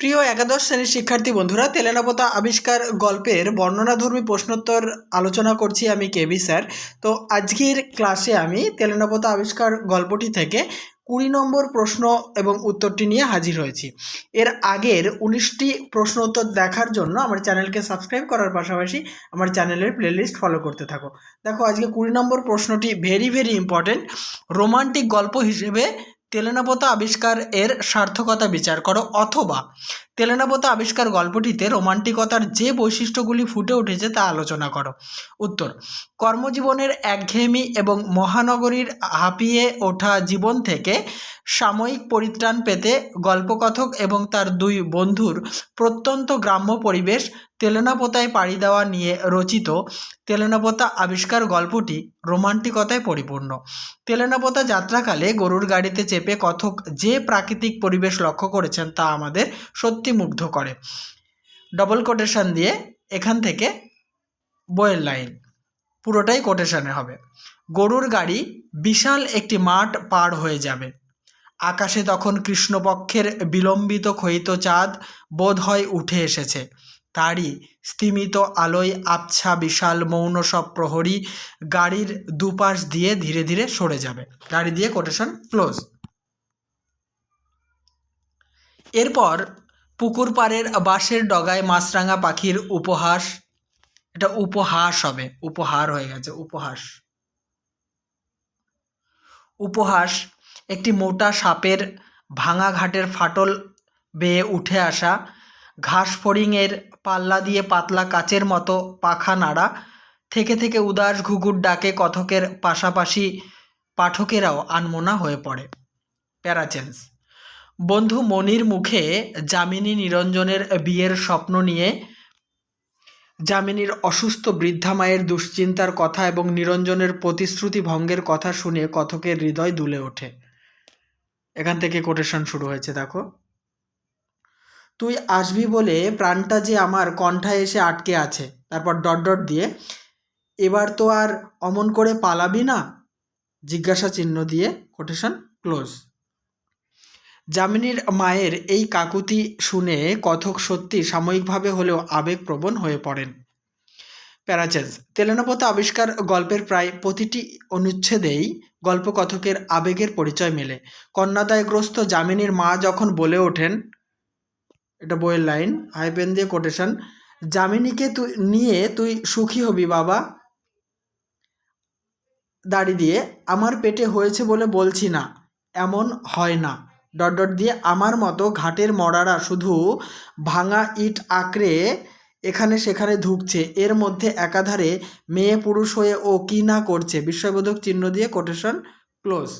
প্রিয় একাদশ শ্রেণির শিক্ষার্থী বন্ধুরা তেলেনাপতা আবিষ্কার গল্পের বর্ণনাধর্মী প্রশ্নোত্তর আলোচনা করছি আমি কেবি স্যার। তো আজকের ক্লাসে আমি তেলেনাপতা আবিষ্কার গল্পটি থেকে কুড়ি নম্বর প্রশ্ন এবং উত্তরটি নিয়ে হাজির হয়েছি। এর আগের উনিশটি প্রশ্ন উত্তর দেখার জন্য আমার চ্যানেলকে সাবস্ক্রাইব করার পাশাপাশি আমার চ্যানেলের প্লেলিস্ট ফলো করতে থাকো। দেখো, আজকে কুড়ি নম্বর প্রশ্নটি ভেরি ভেরি ইম্পর্টেন্ট রোমান্টিক গল্প হিসেবে তেলেনাপতা আবিষ্কার এর সার্থকতা বিচার করো অথবা তেলেনাপতা আবিষ্কার গল্পটিতে রোমান্টিকতার যে বৈশিষ্ট্যগুলি ফুটে উঠেছে তা আলোচনা করো। উত্তর, কর্মজীবনের একঘেয়েমি এবং মহানগরীর হাঁপিয়ে ওঠা জীবন থেকে সাময়িক পরিত্রাণ পেতে গল্পকথক এবং তার দুই বন্ধুর প্রত্যন্ত গ্রাম্য পরিবেশ তেলেনাপোতায় পাড়ি দেওয়া নিয়ে রচিত তেলেনাপোতা আবিষ্কার গল্পটি রোমান্টিকতায় পরিপূর্ণ। তেলেনাপোতা যাত্রাকালে গরুর গাড়িতে চেপে কথক যে প্রাকৃতিক পরিবেশ লক্ষ্য করেছেন তা আমাদের সত্যি মুগ্ধ করে। ডবল কোটেশন দিয়ে এখান থেকে বইয়ের লাইন পুরোটাই কোটেশনে হবে। গরুর গাড়ি বিশাল একটি মাঠ পার হয়ে যাবে। আকাশে তখন কৃষ্ণপক্ষের বিলম্বিত ক্ষয়িত চাঁদ বোধ হয় উঠে এসেছে। তারই স্তিমিত আলোয় আবছা বিশাল মৌন সব প্রহরী গাড়ির দুপাশ দিয়ে ধীরে ধীরে সরে যাবে। গাড়ি দিয়ে কোটেশন ক্লোজ এরপর পুকুর পাড়ের বাঁশের ডগায় মাছরাঙা পাখির উপহাস। এটা উপহাস হবে, উপহার হয়ে গেছে, উপহাস। উপহাস, একটি মোটা সাপের ভাঙা ঘাটের ফাটল বেয়ে উঠে আসা, ঘাস ফড়িংয়ের পাল্লা দিয়ে পাতলা কাচের মতো পাখা নাড়া, থেকে থেকে উদাস ঘুঘুর ডাকে কথকের পাশাপাশি পাঠকেরাও আনমোনা হয়ে পড়ে। প্যারাচেন্স বন্ধু মনির মুখে যামিনী নিরঞ্জনের বিয়ের স্বপ্ন নিয়ে। যামিনীর অসুস্থ বৃদ্ধা মায়ের দুশ্চিন্তার কথা এবং নিরঞ্জনের প্রতিশ্রুতি ভঙ্গের কথা শুনে কথকের হৃদয় দুলে ওঠে। এখান থেকে কোটেশন শুরু হয়েছে, দেখো। তুই আসবি বলে প্রাণটা যে আমার কণ্ঠায় এসে আটকে আছে। তারপর ডট ডট দিয়ে, এবার তো আর অমন করে পালাবি না? জিজ্ঞাসা চিহ্ন দিয়ে কোটেশন ক্লোজ যামিনীর মায়ের এই কাকুতি শুনে কথক সত্যি সাময়িকভাবে হলেও আবেগপ্রবণ হয়ে পড়েন। প্যারাচেন্স তেলেনাপথা আবিষ্কার গল্পের প্রায় প্রতিটি অনুচ্ছেদেই গল্পকথকের আবেগের পরিচয় মেলে। কন্যাদায়গ্রস্ত যামিনীর মা যখন বলে ওঠেন, এটা বইয়ের লাইন হাইপেন দিয়ে কোটেশন, যামিনীকে তুই নিয়ে তুই সুখী হবি বাবা। দাড়ি দিয়ে, আমার পেটে হয়েছে বলে বলছি না, এমন হয় না। ডট ডট দিয়ে আমার মতো ঘাটের মরারা শুধু ভাঙা ইট আঁকড়ে এখানে সেখানে ঢুকছে এর মধ্যে একাধারে মেয়ে পুরুষ হয়ে ও কি না করছে? বিস্ময়বোধক চিহ্ন দিয়ে কোটেশন ক্লোজ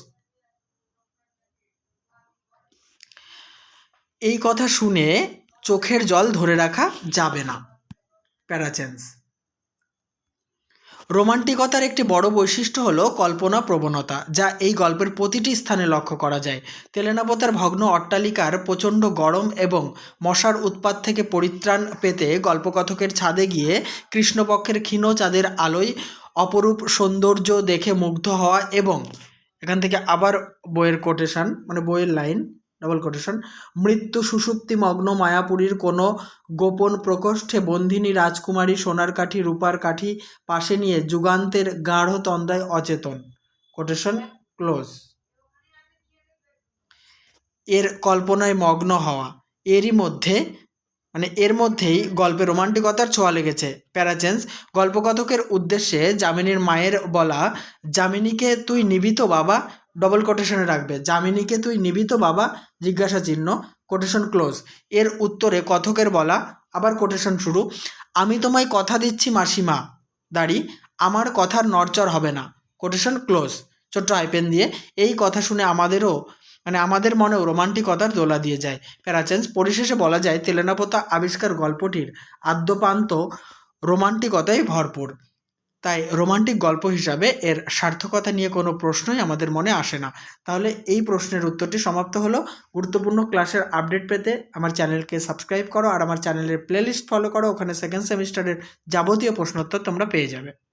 এই কথা শুনে চোখের জল ধরে রাখা যাবে না। প্যারাচেন্স রোমান্টিকতার একটি বড় বৈশিষ্ট্য হলো কল্পনা প্রবণতা, যা এই গল্পের প্রতিটি স্থানে লক্ষ্য করা যায়। তেলেনাপতার ভগ্ন অট্টালিকার প্রচণ্ড গরম এবং মশার উৎপাত থেকে পরিত্রাণ পেতে গল্পকথকের ছাদে গিয়ে কৃষ্ণপক্ষের ক্ষীণ চাঁদের আলোয় অপরূপ সৌন্দর্য দেখে মুগ্ধ হওয়া এবং এখান থেকে আবার বইয়ের কোটেশন মানে বইয়ের লাইন ডাবল কোটেশন মৃত্যু সুষুপ্তিমগ্ন মায়াপুরীর কোনো গোপন প্রকোষ্ঠে বন্ধিনী রাজকুমারী সোনার কাঠি, রূপার কাঠি পাশে নিয়ে যুগান্তের গাঢ় তন্দায় অচেতন। কোটেশন ক্লোজ এর কল্পনায় মগ্ন হওয়া। এরই মধ্যে মানে এর মধ্যেই গল্পে রোমান্টিকতার ছোঁয়া লেগেছে। প্যারাচেন্স গল্পকথকের উদ্দেশ্যে যামিনীর মায়ের বলা, যামিনীকে তুই নিবিত বাবা ডবল কোটেশনে রাখবে। যামিনীকে তুই নিবিত বাবা জিজ্ঞাসা চিহ্ন কোটেশন ক্লোজ এর উত্তরে কথকের বলা, আবার কোটেশন শুরু, আমি তোমায় কথা দিচ্ছি মাসিমা, দাঁড়ি, আমার কথার নড়চড় হবে না কোটেশন ক্লোজ ছোট্ট আইপেন দিয়ে, এই কথা শুনে আমাদেরও মানে আমাদের মনেও রোমান্টিকতার দোলা দিয়ে যায়। প্যারাচেন্স পরিশেষে বলা যায় তেলেনাপোতা আবিষ্কার গল্পটির আদ্যপান্ত রোমান্টিকতায় ভরপুর। তাই রোমান্টিক গল্প হিসাবে এর সার্থকতা নিয়ে কোনো প্রশ্নই আমাদের মনে আসে না। তাহলে এই প্রশ্নের উত্তরটি সমাপ্ত হলো। গুরুত্বপূর্ণ ক্লাসের আপডেট পেতে আমার চ্যানেলকে সাবস্ক্রাইব করো আর আমার চ্যানেলের প্লেলিস্ট ফলো করো। ওখানে সেকেন্ড সেমিস্টারের যাবতীয় প্রশ্নোত্তর তোমরা পেয়ে যাবে।